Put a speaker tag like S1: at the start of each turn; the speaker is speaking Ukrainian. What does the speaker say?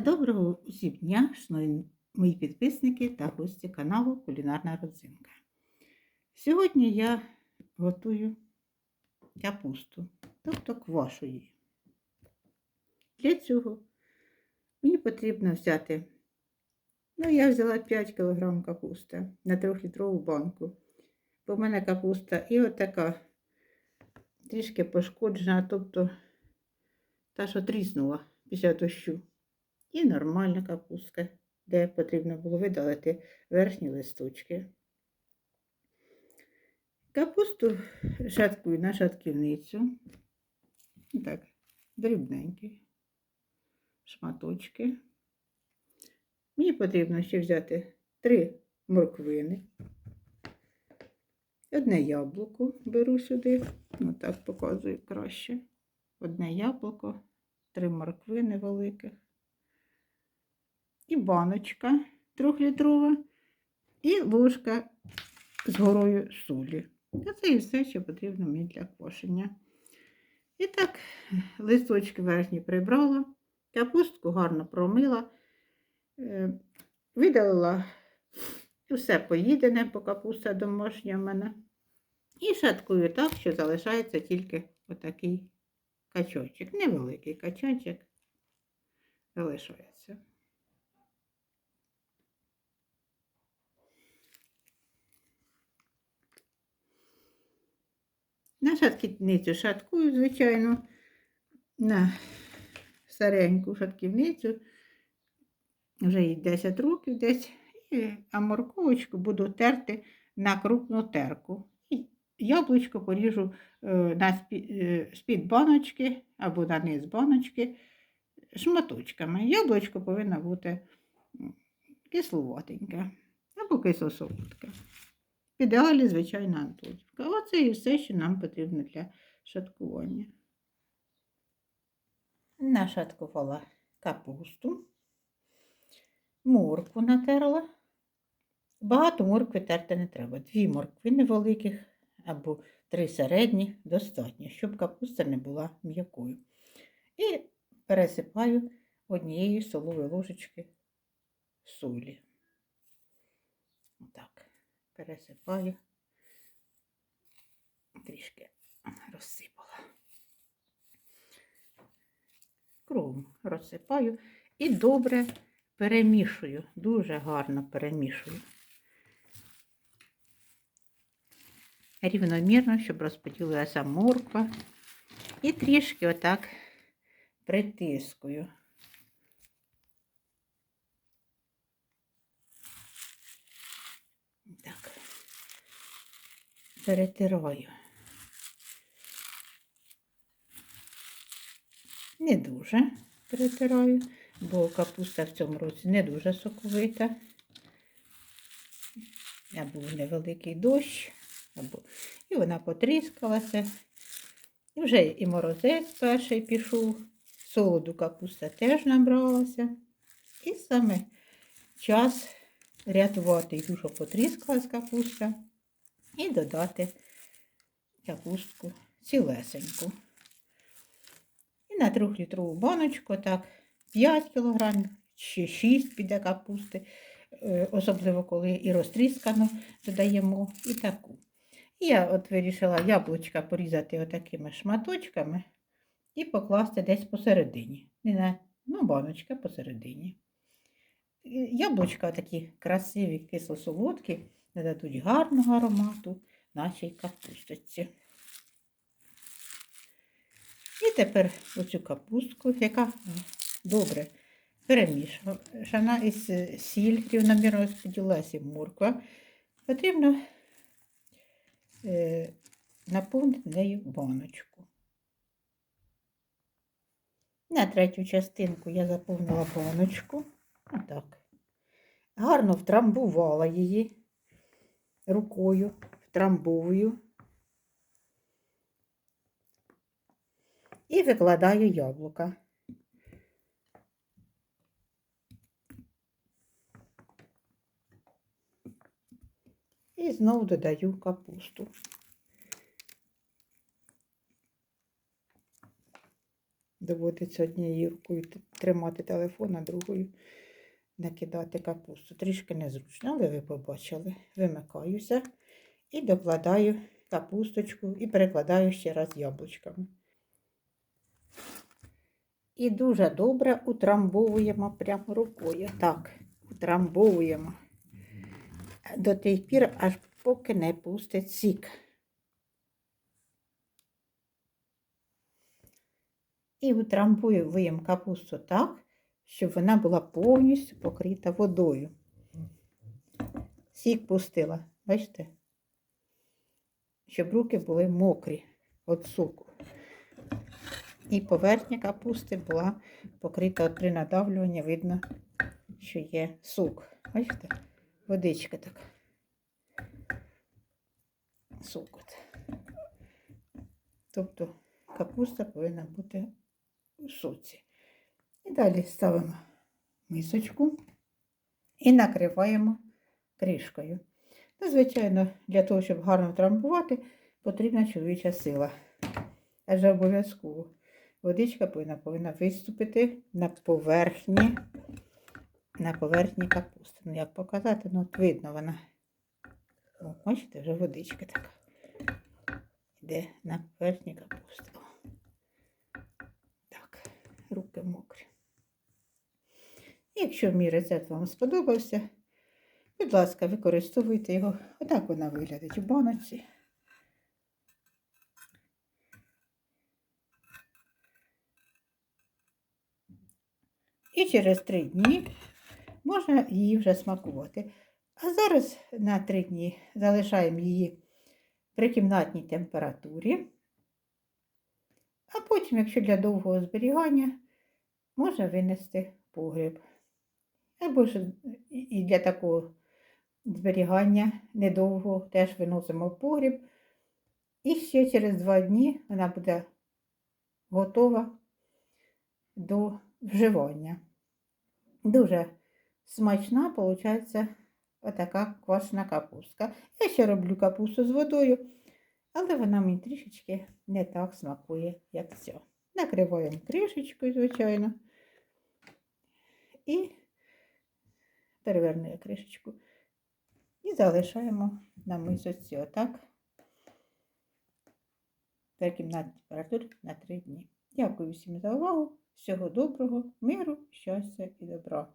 S1: Доброго усім дня, шановні мої підписники та гості каналу Кулінарна родзинка. Сьогодні я готую капусту, тобто квашу її. Для цього мені потрібно взяти, ну, я взяла 5 кг капусти на 3-літрову банку. Бо в мене капуста і отака трішки пошкоджена, тобто та, що тріснула після дощу. І нормальна капустка, де потрібно було видалити верхні листочки. Капусту шаткую на шатківницю. Так, дрібненькі шматочки. Мені потрібно ще взяти три морквини. Одне яблуко беру сюди, отак показую краще. Одне яблуко, три морквини великих і баночка трьохлітрова, і ложка з горою солі. Це і все, що потрібно мені для квашення. І так, листочки верхні прибрала, капустку гарно промила, е, видалила все поїдене, бо капуста домашня в мене. І шаткую так, що залишається тільки отакий качочок. Невеликий качочок залишається. На шатківницю шаткую, звичайно, на стареньку шатківницю, вже їй 10 років десь, і, а морковочку буду терти на крупну терку. І яблучко поріжу е, на з-під баночки або на низ баночки шматочками. Яблучко повинно бути кисловатеньке або кисло-солодке. Ідеалі, звичайно, антонівка. Оце і все, що нам потрібно для шаткування. Нашаткувала капусту, моркву натерла. Багато моркви терти не треба. Дві моркви невеликих або три середні достатньо, щоб капуста не була м'якою. І пересипаю однієї столової ложечки солі. Отак пересипаю, трішки розсипала. Кругом розсипаю і добре перемішую, дуже гарно перемішую. Рівномірно, щоб розподілилася морква. І трішки отак притискую. Так, перетираю. Не дуже перетираю, бо капуста в цьому році не дуже соковита. Або невеликий дощ, або і вона потріскалася. І вже і морозець перший пішов, солоду капуста теж набралася. І саме час рятувати йду, щоб потріскалась капуста, і додати капустку цілесеньку. І на 3-літрову баночку, так, 5 кг чи 6 піде капусти, е, особливо коли і розтріскано додаємо і таку. Я от вирішила яблучка порізати отакими шматочками і покласти десь посередині. Не на, ну, баночка посередині. Яблучка такі красиві, кисло-солодкі, дадуть гарного аромату нашій капусточці. І тепер оцю капустку, яка добре перемішана із сіль, рівномірно розподілилася морква, потрібно е, наповнити нею баночку. На третю частинку я заповнила баночку. Отак. Гарно втрамбувала її рукою, втрамбовую і викладаю яблука. І знову додаю капусту. Доводиться однією рукою тримати телефон, а другою накидати капусту. Трішки незручно, але ви побачили. Вимикаюся і докладаю капусточку і перекладаю ще раз яблучками. І дуже добре утрамбовуємо прямо рукою. Так, утрамбовуємо до тих пір, аж поки не пустить сік. І утрамбуємо капусту так, щоб вона була повністю покрита водою. Сік пустила, бачите? Щоб руки були мокрі від соку. І поверхня капусти була покрита при надавлюванні, видно, що є сок. Бачите? Водичка така. Сок от. Тобто капуста повинна бути у соці. Далі ставимо мисочку і накриваємо кришкою. Ну, звичайно, для того, щоб гарно трамбувати, потрібна чоловіча сила. Адже обов'язково водичка повинна, повинна виступити на поверхні, на поверхні капусти. Ну, як показати, ну от видно вона. О, бачите, вже водичка така. Йде на поверхні капусти. Так, руки мокрі. Якщо мій рецепт вам сподобався, будь ласка, використовуйте його. Отак вона виглядить у баночці. І через три дні можна її вже смакувати. А зараз на три дні залишаємо її при кімнатній температурі. А потім, якщо для довгого зберігання, можна винести погріб. Або ж і- для такого зберігання недовго теж виносимо в погріб. І ще через два дні вона буде готова до вживання. Дуже смачна, виходить, отака квашена капустка. Я ще роблю капусту з водою, але вона мені трішечки не так смакує, як ця. Накриваємо кришечкою, звичайно. І перевернуємо кришечку. І залишаємо на мисочці отак. При кімнатній на 3 дні. Дякую всім за увагу. Всього доброго, миру, щастя і добра.